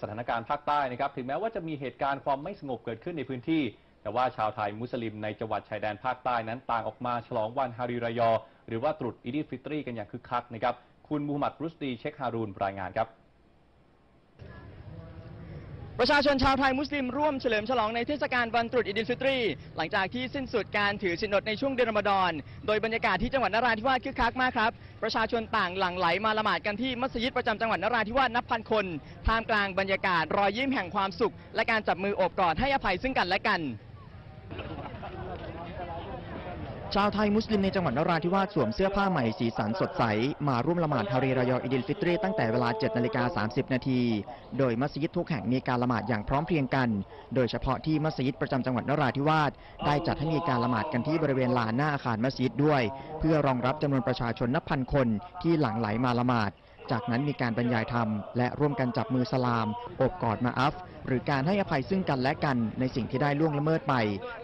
สถานการณ์ภาคใต้นะครับถึงแม้ว่าจะมีเหตุการณ์ความไม่สงบเกิดขึ้นในพื้นที่ แต่ว่าชาวไทยมุสลิมในจังหวัดชายแดนภาคใต้นั้นต่างออกมาฉลองวันฮาริรายอ หรือว่าตรุษอีดีฟิตรีกันอย่างคึกคักนะครับคุณมูฮัมหมัดรุสตีเชคฮารูนรายงานครับ ประชาชนชาวไทยมุสลิมร่วมเฉลิมฉลองในเทศกาลวันตรุษอีดิลฟิตรี หลังจากที่สิ้นสุดการถือศีลอดในช่วงเดือนรอมฎอน โดยบรรยากาศที่จังหวัดนราธิวาสคึกคักมากครับ ประชาชนต่างหลั่งไหลมาละหมาดกันที่มัสยิดประจำจังหวัดนราธิวาสนับพันคน ท่ามกลางบรรยากาศรอยยิ้มแห่งความสุข และการจับมือโอบกอดให้อภัยซึ่งกันและกัน ชาวไทยมุสลิมในจังหวัดนราธิวาสสวมเสื้อผ้าใหม่สีสันสดใส มาร่วมละหมาดฮารีรายออิดิลฟิตรีตั้งแต่เวลา 7นาฬิกา30 นาที โดยมัสยิดทุกแห่งมีการละหมาดอย่างพร้อมเพรียงกัน โดยเฉพาะที่มัสยิดประจำจังหวัดนราธิวาสได้จัดให้มีการละหมาดกันที่บริเวณลานหน้าอาคารมัสยิดด้วย เพื่อรองรับจำนวนประชาชนนับพันคนที่หลั่งไหลมาละหมาด จากนั้นมีการบรรยายธรรม และร่วมกันจับมือสลามอบกอดมาอัฟ หรือการให้อภัยซึ่งกันและกันในสิ่งที่ได้ล่วงละเมิดไป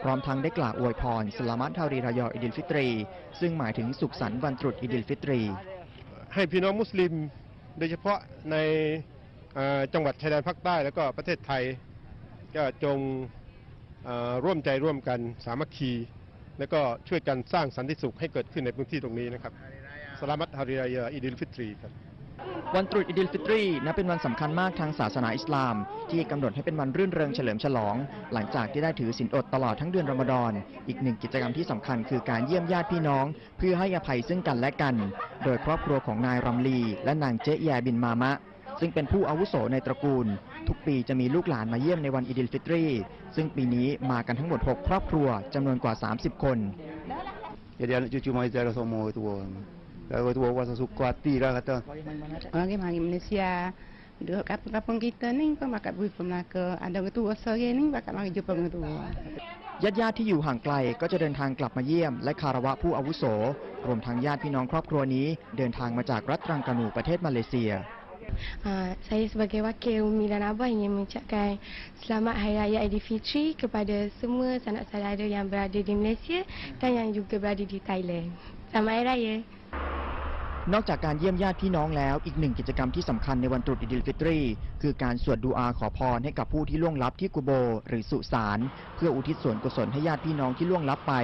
พร้อมทั้งได้กล่าวอวยพรสลามัตฮารีรายออิดิลฟิตรี ซึ่งหมายถึงสุขสันต์วันตรุษอิดิลฟิตรี ให้พี่น้องมุสลิมโดยเฉพาะในจังหวัดชายแดนภาคใต้แล้วก็ประเทศไทย ก็จงร่วมใจร่วมกันสามัคคี แล้วก็ช่วยกันสร้างสันติสุขให้เกิดขึ้นในพื้นที่ตรงนี้นะครับสลามัตฮาริรยาอิดิลฟิตรีครับ วันตรุษอิดิลฟิตรีนับเป็นวันสำคัญมากทางศาสนาอิสลาม ที่กำหนดให้เป็นวันรื่นเริงเฉลิมฉลอง หลังจากที่ได้ถือศีลอดตลอดทั้งเดือนรอมฎอน อีกหนึ่งกิจกรรมที่สำคัญคือการเยี่ยมญาติพี่น้อง เพื่อให้อภัยซึ่งกันและกัน โดยครอบครัวของนายรอมลี และนางเจ๊แยบินมามะ ซึ่งเป็นผู้อาวุโสในตระกูล ทุกปีจะมีลูกหลานมาเยี่ยมในวันอิดิลฟิตรีซึ่งปีนี้มากันทั้งหมด 6 ครอบครัวจำนวนกว่า 30 คน Jadi anak cucu mai jalan semua itu. Kalau tu orang suka hati lah kata. Orang yang mari Malaysia duduk kampung-kampung kita ni pun makan bui pun Melaka. Ada orang tua sore ni bakal mari jumpa orang tua. ญาติญาติๆที่อยู่ห่างไกลก็จะเดินทางกลับมาเยี่ยม และคารวะผู้อาวุโส รวมทั้งญาติพี่น้องครอบครัวนี้ เดินทางมาจากรัฐตรังกานูประเทศมาเลเซีย Uh, saya sebagai wakil Umi dan Abah ingin mengucapkan selamat Hari Raya Aidilfitri kepada semua sanak saudara yang berada di Malaysia dan yang juga berada di Thailand. Selamat Hari Raya. นอกจากการเยี่ยมญาติพี่น้องแล้ว อีกหนึ่งกิจกรรมที่สำคัญในวันตรุษอิดิลฟิตรี คือการสวดดูอาขอพรให้กับผู้ที่ล่วงลับที่กุโบ หรือสุสาน เพื่ออุทิศส่วนกุศลให้ญาติพี่น้องที่ล่วงลับไป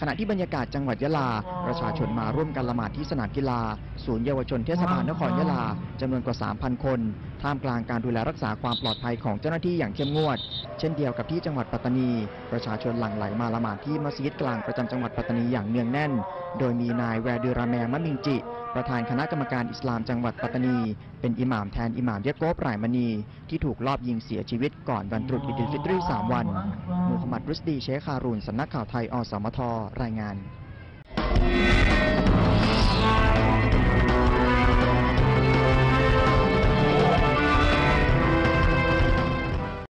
ขณะที่บรรยากาศจังหวัดยะลา ประชาชนมาร่วมกันละหมาดที่สนามกีฬา ศูนย์เยาวชนเทศบาลนครยะลาจำนวนกว่า 3,000 คน ท่ามกลางการดูแลรักษาความปลอดภัยของเจ้าหน้าที่อย่างเข้มงวด เช่นเดียวกับที่จังหวัดปัตตานี ประชาชนหลั่งไหลมาละหมาดที่มัสยิดกลางประจำจังหวัดปัตตานีอย่างเนืองแน่น โดยมีนายแวดือราแมมะมิงจิ ประธานคณะกรรมการอิสลามจังหวัดปัตตานี เป็นอิหม่ามแทนอิหม่ามยะโกบรายมณีที่ถูกลอบยิงเสียชีวิตก่อนวันตรุษอิดิฟิตรี3วัน ฮัมหมัดรุสดีเชคคารุนสำนักข่าวไทยอสมทรายงาน